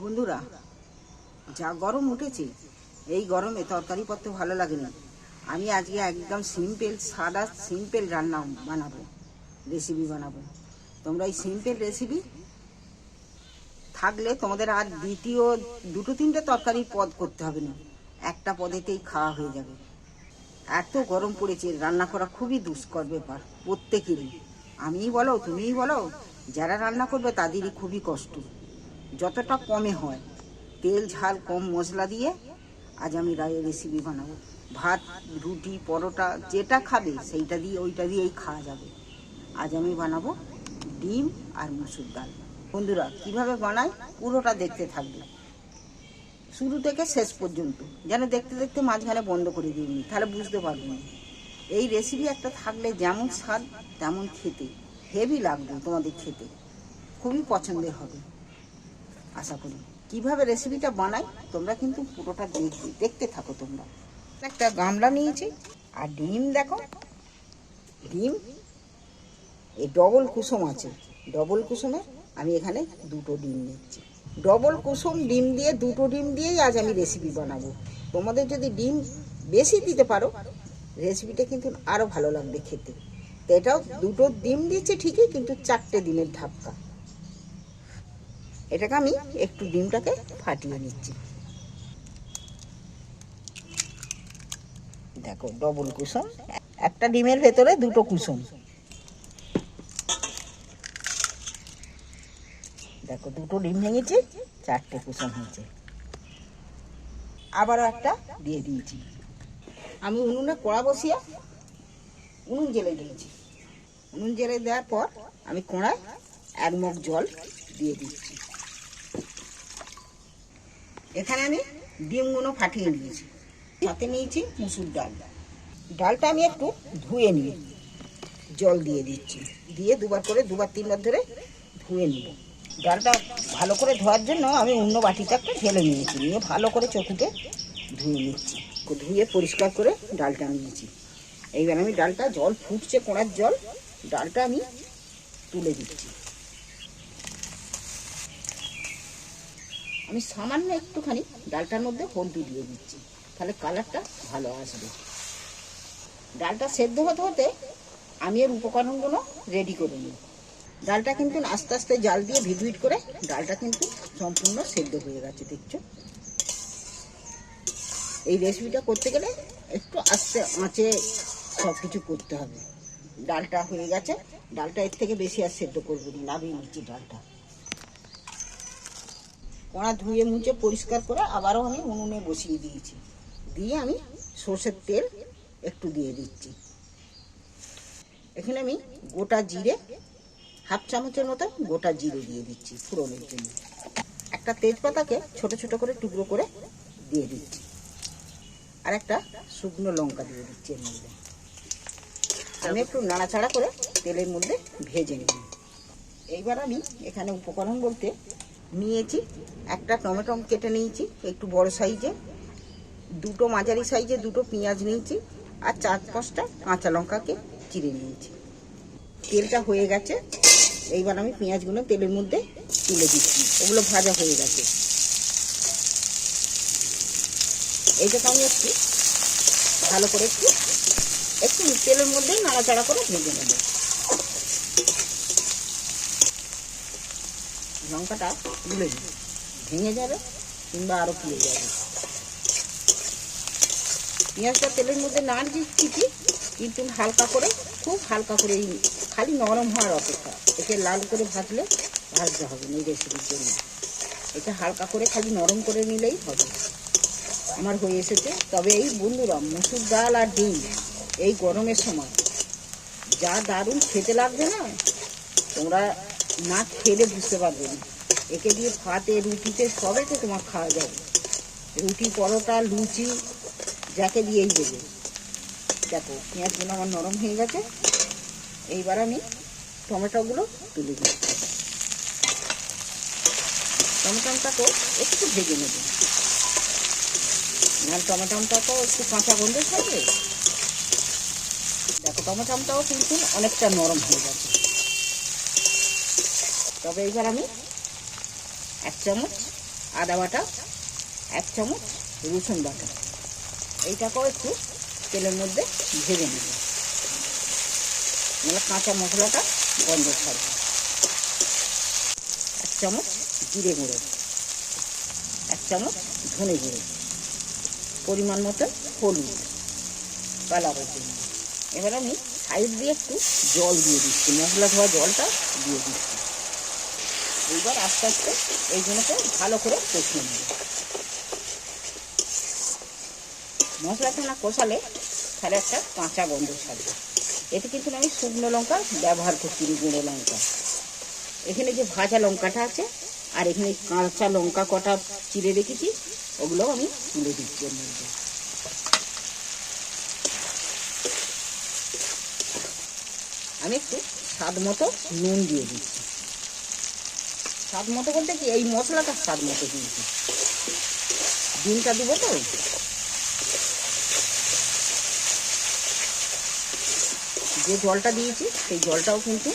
বন্ধুরা, যা গরম উঠেছে, এই গরমে তরকারি পত্র ভালো লাগে না আমি আজকে একদম সিম্পল সাদা সিম্পল রান্না বানাবো রেসিপি বানাবো। তোমরা এই সিম্পল রেসিপি থাকলে তোমাদের আর দ্বিতীয়, দুটো, তিনটে তরকারির পদ করতে হবে না। একটা পদেতেই খাওয়া হয়ে যাবে। এত গরম পড়েছে, রান্না করা খুবই দুষ্কর ব্যাপার, প্রত্যেকেরই। আমিই বলো, তুমিই বলো, যারা রান্না করবে তাদেরই খুবই কষ্ট। যতটা কমে হয়, তেল, ঝাল, কম মশলা দিয়ে আজ আমি রা- রেসিপি বানাবো। ভাত, রুটি, পরোটা, যেটা খাবে, সেইটা দিয়ে, ওইটা দিয়েই খাওয়া যাবে। আজ আমি বানাবো ডিম আর মুসুর ডাল। বন্ধুরা, কীভাবে বানাই পুরোটা দেখতে থাকবে। শুরু থেকে শেষ পর্যন্ত, যেন দেখতে দেখতে মাঝখানে বন্ধ করে দিইনি তাহলে বুঝতে পারব না। এই রেসিপি একটা থাকলে যেমন স্বাদ, তেমন খেতে। হেভি লাগবে তোমাদের খেতে। খুবই পছন্দের হবে। আশা করি। কীভাবে রেসিপিটা বানাই, তোমরা কিন্তু পুরোটা দেখবে। দেখতে থাকো তোমরা। একটা গামলা নিয়েছি, আর ডিম দেখো। ডিম এই ডবল কুসুম আছে। ডবল কুসুমে আমি এখানে দুটো ডিম নিচ্ছি। ডবল কুসুম ডিম দিয়ে, দুটো ডিম দিয়েই আজ আমি রেসিপি বানাবো। তোমাদের যদি ডিম বেশি দিতে পারো রেসিপিটা কিন্তু আরও ভালো লাগবে খেতে। তো এটাও দুটো ডিম দিচ্ছে ঠিকই, কিন্তু চারটে ডিমের ধাক্কা এটাকে আমি একটু ডিমটাকে ফাটিয়ে নিচ্ছি। দেখো ডবল কুসুম। একটা ডিমের ভেতরে দুটো কুসুম। দেখো, দুটো ডিম ভেঙেছি, চারটে কুসুম হয়েছে। আবারও একটা দিয়ে দিয়েছি। আমি উনুনে কড়া বসিয়ে উনুন জেলে দিয়েছি। উনুন জেলে দেওয়ার পর আমি কড়ায় এক মগ জল দিয়ে দিচ্ছি। এখানে আমি ডিমগুলো ফাটিয়ে নিয়েছি সাথে নিয়েছি মুসুর ডাল। ডালটা আমি একটু ধুয়ে নিয়ে জল দিয়ে দিচ্ছি। দিয়ে দুবার করে, দুবার তিনবার ধরে ধুয়ে নিব। ডালটা ভালো করে ধোয়ার জন্য আমি অন্য বাটিতে একটা ঢেলে নিয়েছি। নিয়ে ভালো করে চকুতে ধুয়ে নিচ্ছি। ধুয়ে পরিষ্কার করে ডালটা নিয়েছি। এইবার আমি ডালটা জল ফুটছে কোড়ার জল, ডালটা আমি তুলে দিচ্ছি। আমি সামান্য একটুখানি ডালটার মধ্যে হলদি দিয়ে দিচ্ছি। তাহলে কালারটা ভালো আসবে। ডালটা সেদ্ধ হতে হতে আমি এর উপকরণগুলো রেডি করে নিই। ডালটা কিন্তু আস্তে আস্তে জাল দিয়ে ভিট করে ডালটা কিন্তু সম্পূর্ণ সেদ্ধ হয়ে গেছে, দেখছ? এই রেসিপিটা করতে গেলে একটু আস্তে আঁচে সব কিছু করতে হবে। ডালটা হয়ে গেছে। ডালটা এর থেকে বেশি আর সেদ্ধ করব না, নামিয়ে নিচ্ছি ডালটা। কড়া ধুয়ে মুছে পরিষ্কার করে আবারও আমি উনুনে বসিয়ে দিয়েছি। দিয়ে আমি সর্ষের তেল একটু দিয়ে দিচ্ছি। এখানে আমি গোটা জিরে, হাফ চামচের মতো গোটা জিরে দিয়ে দিচ্ছি ফোড়নের জন্য। একটা তেজপাতাকে ছোট ছোট করে টুকরো করে দিয়ে দিচ্ছি। আর একটা শুকনো লঙ্কা দিয়ে দিচ্ছি এর মধ্যে। আমি একটু নাড়াচাড়া করে তেলের মধ্যে ভেজে নেব। এইবার আমি এখানে উপকরণ বলতে নিয়েছি। একটা টমেটো কেটে নিয়েছি, একটু বড় সাইজে। দুটো মাঝারি সাইজে দুটো পেঁয়াজ নিয়েছি আর চার পাঁচটা কাঁচা লঙ্কাকে চিড়ে নিয়েছি। তেলটা হয়ে গেছে। এইবার আমি পেঁয়াজগুলো তেলের মধ্যে তুলে দিচ্ছি। ওগুলো ভাজা হয়ে গেছে। এইটাকে আমি একটু ভালো করে একটু একটু তেলের মধ্যেই নাড়াচাড়া করে ভেজে নেব। লঙ্কাটা গুলে দিই। ভেঙে যাবে কিংবা আরও পুড়ে যাবে। পেঁয়াজটা তেলের মধ্যে নাড় দিচ্ছি, কিন্তু হালকা করে, খুব হালকা করে খালি নরম হওয়ার অপেক্ষা। একে লাল করে ভাজলে ভাজতে হবে না এই রেসিপির জন্য এটা হালকা করে খালি নরম করে নিলেই হবে। আমার হয়ে এসেছে। তবে এই বন্ধুরা, মুসুর ডাল আর ডিম এই গরমের সময় যা দারুণ খেতে লাগবে না? তোমরা না খেলে বুঝতে পারবে না। একে দিয়ে ভাতে, রুটিতে সবেতে তোমার খাওয়া যাবে। রুটি, পরোটা, লুচি, যাকে দিয়েই দেবে। দেখো পেঁয়াজগুলো আমার নরম হয়ে গেছে। এইবার আমি টমেটোগুলো তুলে দিচ্ছি। টমেটোটাকেও একটু ভেজে নেব। টমেটোটা তো একটু কাঁচা গন্ধ থাকবে। দেখো, টমেটোটাও কিন্তু অনেকটা নরম হয়ে গেছে। তবে এবার আমি এক চামচ আদা বাটা, এক চামচ রসুন বাটা। এইটাকেও একটু তেলের মধ্যে ভেজে নেব। মানে কাঁচা মশলাটা গন্ধ ছাড়বে। এক চামচ জিরে গুঁড়ো, এক চামচ ধনে গুঁড়ো, পরিমাণ মতো হলুদ কালারের এবার আমি সাইড দিয়ে একটু জল দিয়ে দিচ্ছি, মশলা ধোয়া জলটা দিয়ে দিচ্ছি। এইবার আস্তে আস্তে এইগুলোকে ভালো করে কষিয়ে নেব। মশলাটা না কষালে তাহলে একটা কাঁচা গন্ধ ছাড়বে। এতে কিন্তু আমি শুকনো লঙ্কা ব্যবহার করছি গুঁড়ো লঙ্কা। এখানে যে ভাজা লঙ্কাটা আছে, আর এখানে কাঁচা লঙ্কা কটা চিড়ে রেখেছি ওগুলো আমি তুলে দিচ্ছি এর মধ্যে। আমি একটু স্বাদ মতো নুন দিয়ে দিচ্ছি। স্বাদ মতো বলতে কি, এই মশলাটা স্বাদ মতো দিয়েছি। ডিমটা দেবো তো? যে জলটা দিয়েছি, সেই জলটাও কিন্তু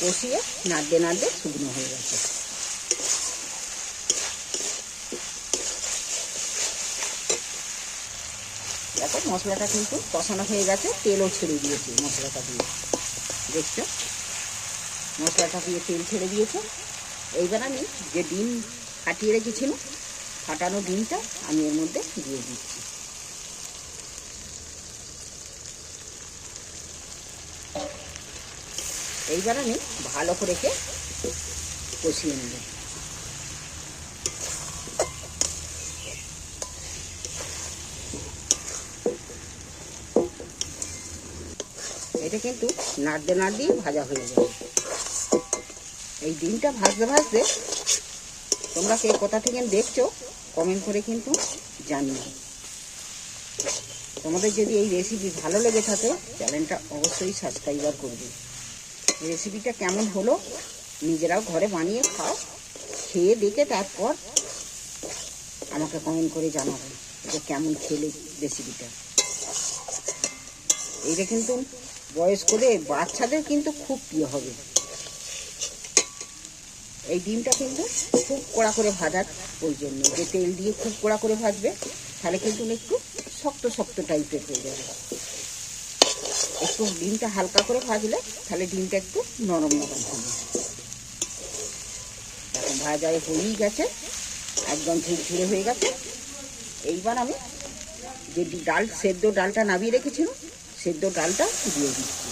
কষিয়ে নাড়তে নাড়তে শুকনো হয়ে গেছে। দেখো, মশলাটা কিন্তু কষানো হয়ে গেছে, তেলও ছেড়ে দিয়েছে মশলাটা দিয়ে। দেখছ? মশলাটা দিয়ে তেল ছেড়ে দিয়েছে। এইবার আমি যে ডিম ফাটিয়ে রেখেছিলাম ফাটানো ডিমটা আমি এর মধ্যে দিয়ে দিচ্ছি। এইবার আমি ভালো করে কে কষিয়ে নেব। এটা কিন্তু নাড়তে নাড়তেই ভাজা হয়ে যাবে। এই ডিমটা ভাজতে ভাজতে তোমরা কে কোথা থেকে দেখছ কমেন্ট করে কিন্তু জানিও। তোমাদের যদি এই রেসিপি ভালো লেগে থাকে, চ্যানেলটা অবশ্যই সাবস্ক্রাইবার করবে রেসিপিটা কেমন হলো, নিজেরাও ঘরে বানিয়ে খাও, খেয়ে দেখে তারপর আমাকে কমেন্ট করে জানাবে যে কেমন খেলে রেসিপিটা এইটা কিন্তু বয়স্কদের, বাচ্চাদের কিন্তু খুব প্রিয় হবে। এই ডিমটা কিন্তু খুব কড়া করে ভাজার প্রয়োজন নেই। যে তেল দিয়ে খুব কড়া করে ভাজবে, তাহলে কিন্তু একটু শক্ত শক্ত টাইপের হয়ে যাবে। একটু ডিমটা হালকা করে ভাজলে, তাহলে ডিমটা একটু নরম নরম হবে। এখন ভাজায় হয়েই গেছে, একদম ঝুরঝুরে হয়ে গেছে। এইবার আমি যে ডাল, সেদ্ধ ডালটা নামিয়ে রেখেছিলাম, সেদ্ধ ডালটা দিয়ে দিচ্ছি।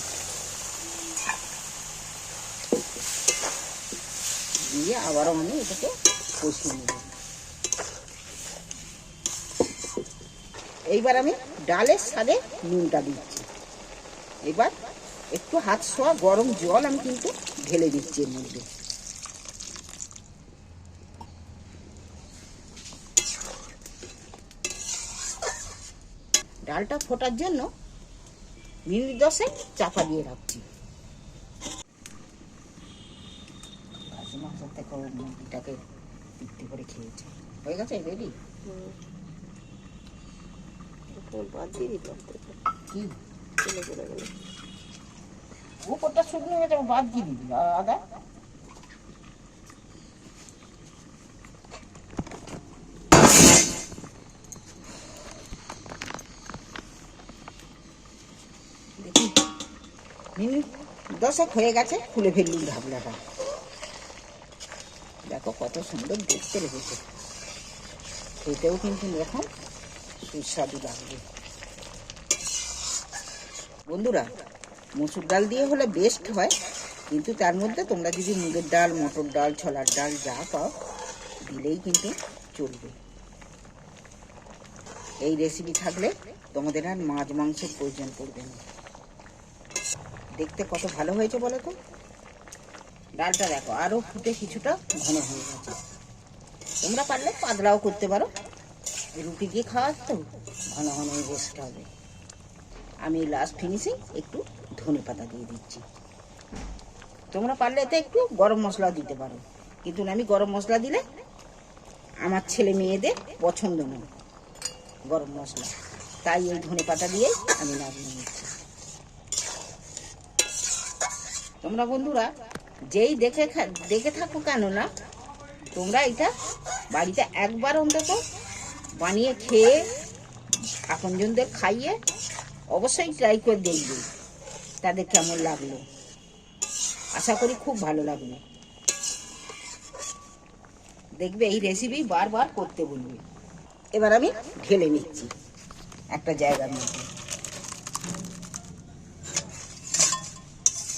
দিয়ে আবারও আমি এটাকে কষিয়ে নেব। এইবার আমি ডালের সাথে নুনটা দিচ্ছি। এবার একটু হাত ছোঁয়া গরম জল আমি কিন্তু ঢেলে দিচ্ছি এর মধ্যে। ডালটা ফোটার জন্য মিনিট দশে চাপা দিয়ে রাখছি। খাসি মাংসের থেকে মুরগিটাকে তৃপ্তি করে খেয়েছে। হয়ে গেছে? রেডি কি? উপরটা শুকনো হয়ে যাবে বাদ দিয়ে দিবি। আ- আদা? দেখি। মিনিট দশেক হয়ে গেছে খুলে ফেললুম ঢাকনাটা। দেখো কত সুন্দর দেখতে রেখেছে খেতেও কিন্তু এখন সুস্বাদু লাগবে বন্ধুরা, মসুর ডাল দিয়ে হলে বেস্ট হয়, কিন্তু তার মধ্যে তোমরা যদি মুগের ডাল, মটর ডাল, ছোলার ডাল যা পাও, দিলেই কিন্তু চলবে। এই রেসিপি থাকলে তোমাদের আর মাছ, মাংসের প্রয়োজন পড়বে না। দেখতে কত ভালো হয়েছে বলো তো? ডালটা দেখো আরও ফুটে কিছুটা ঘন হয়ে গেছে। তোমরা পারলে পাতলাও করতে পারো। রুটি দিয়ে খাওয়া তো, ঘন ঘন বসতে হবে। আমি লাস্ট ফিনিশিং একটু ধনে পাতা দিয়ে দিচ্ছি। তোমরা পারলে এতে একটু গরম মশলা দিতে পারো। কিন্তু আমি গরম মশলা দিলে আমার ছেলে মেয়েদের পছন্দ নয়, গরম মশলা। তাই এই ধনে পাতা দিয়েই আমি নামিয়ে নিচ্ছি। তোমরা বন্ধুরা যেই দেখে দেখে থাকো কেন না, তোমরা এটা বাড়িতে একবার অন্তত বানিয়ে খেয়ে আপনজনদের খাইয়ে অবশ্যই ট্রাই করে দেখবে, তাদের কেমন লাগল। আশা করি খুব ভালো লাগবে দেখবে এই রেসিপি বারবার করতে বলবে। এবার আমি ঢেলে নিচ্ছি একটা জায়গার মধ্যে।